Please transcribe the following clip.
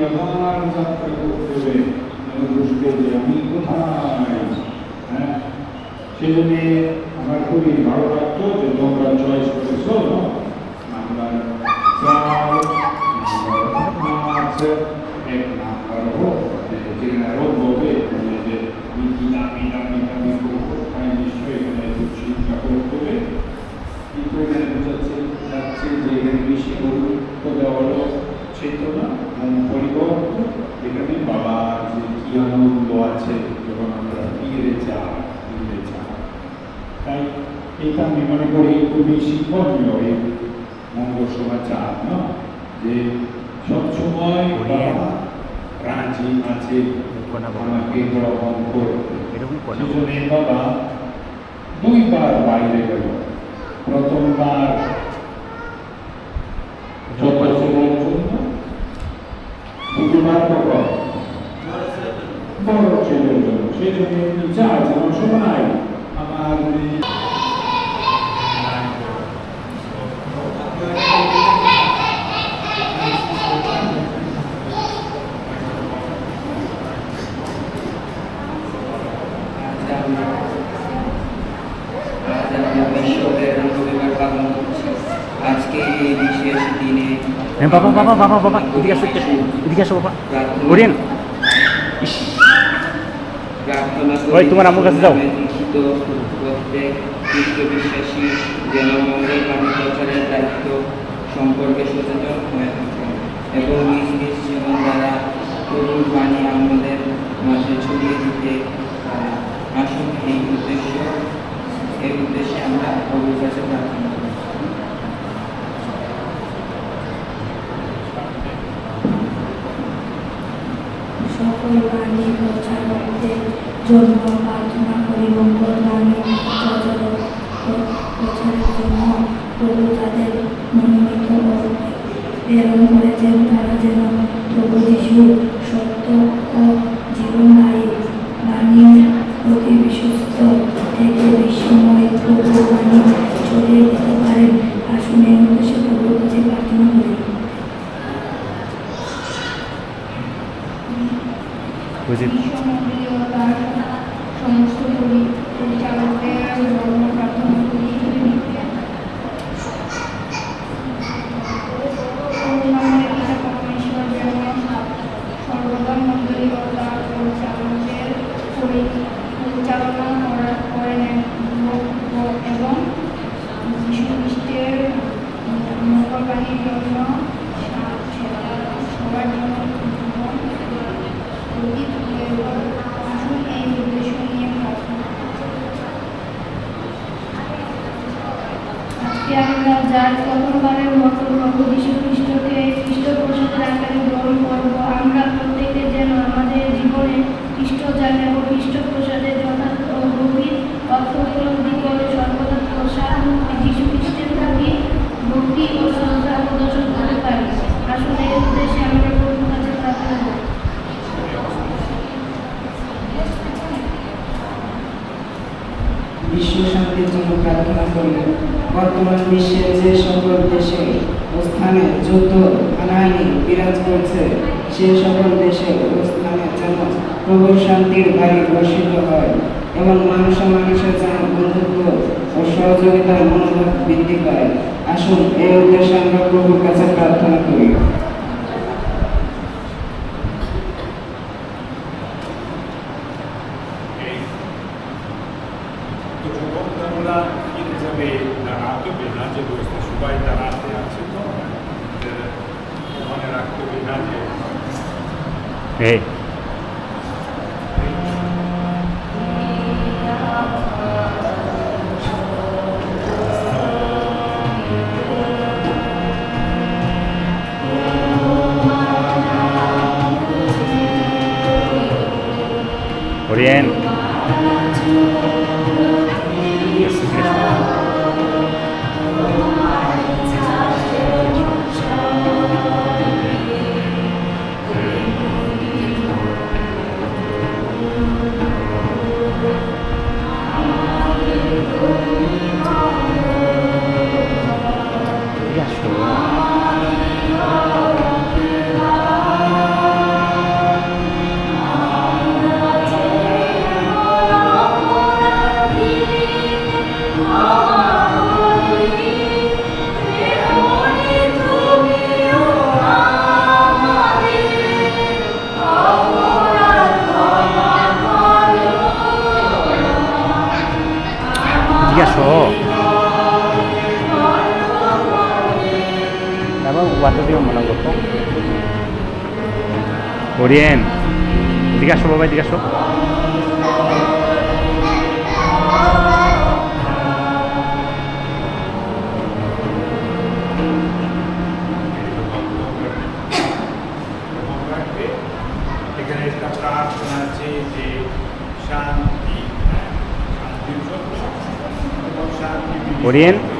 আবার যাত্রা করতে হবে যেন আমি কোথায় হ্যাঁ সেজন্য আমার খুবই ভালো লাগতো যে তোমরা চয়েস করেছ নাম্বার চার নাম্বার পাঁচ যে কি আছে যখন আমরা ফিরে যাই ফিরে যাই। তাই এটা আমি মনে করি খুবই শিক্ষণীয় এই মঙ্গল সমাচার না? যে সবসময় বাবা রাজি আছে আমাকে গ্রহণ করতে। এরকম করে সেজন্য বাবা দুইবার বাইরে গেল। প্রথমবার ছোট দিনে হ্যাঁ বাবা বাবা বাবা বাবা এদিকে আসো এদিকে আসো, বাবা। ওরিয়েন ইস। ওই, তোমার আম্মুর কাছে যাও। প্রচারের সম্পর্কে আমাদের মাঝে দিতে আসুন এই উদ্দেশ্য আমরা সকল জন্য প্রার্থনা করি বাণী প্রচারের জন্য প্রভু তাদের মনোনীত প্রেরণ করেছেন তারা যেন প্রভু সত্য ও জীবনদায়ী বাণীর প্রতি বিশ্বস্ত থেকে বিশ্বময় প্রভু বাণী ছড়িয়ে দিতে পারেন আসুন এই উদ্দেশ্যে প্রার্থনা করি। বুঝি বিশ্বমন্দির ও তার সমস্ত পরি- পরিচালকদের জন্য প্রার্থনা করি করুণাময় পিতা পরমেশ্বর যেন সর্বদা মন্দির ও তার পরিচালকদের পরি- পরিচালনা করা- করেন এবং- এবং যীশু খ্রিস্টের মঙ্গলবাণীর জন্য সা- সবার জন্য অতীত আসুন এই উদ্দেশ্য নিয়ে প্রার্থনা আজকে আমরা যার প্রথমবারের মতো প্রভু যীশু খ্রিস্টকে খ্রিস্ট প্রসাদের আকারে গ্রহণ করব আমরা প্রত্যেকে যেন আমাদের জীবনে খ্রিস্ট জানে ও খ্রিস্ট প্রসাদের যথার্থ গভীর অর্থ উপলব্ধি করে সর্বদা প্রসাদ যীশু খ্রিস্টের প্রতি ভক্তি ও শ্রদ্ধা প্রদর্শন করতে পারি। আসুন এই উদ্দেশ্যে আমরা প্রভুর কাছে প্রার্থনা করি। বিশ্ব শান্তির জন্য প্রার্থনা করি বর্তমান বিশ্বের যে সকল দেশে ও স্থানে যুদ্ধ হানাহানি বিরাজ করছে, সে সকল দেশে ও স্থানে যেন প্রভুর শান্তির বাড়ি বর্ষিত হয় এবং মানুষ মানুষের যেন বন্ধুত্ব ও সহযোগিতার মনোভাব বৃদ্ধি পায়। আসুন, এই উদ্দেশ্যে আমরা প্রভুর কাছে প্রার্থনা করি। তো যুবকরা ফিরে যাবে দাঁড়াতে হবে না যে বসতে সবাই দাঁড়াতে আছে তো যে জিজ্ঞাসা তারপর ওয়াটার দিও মনে করতো ওরিয়েন জিজ্ঞাসা বাবা জিজ্ঞাসা Gurien.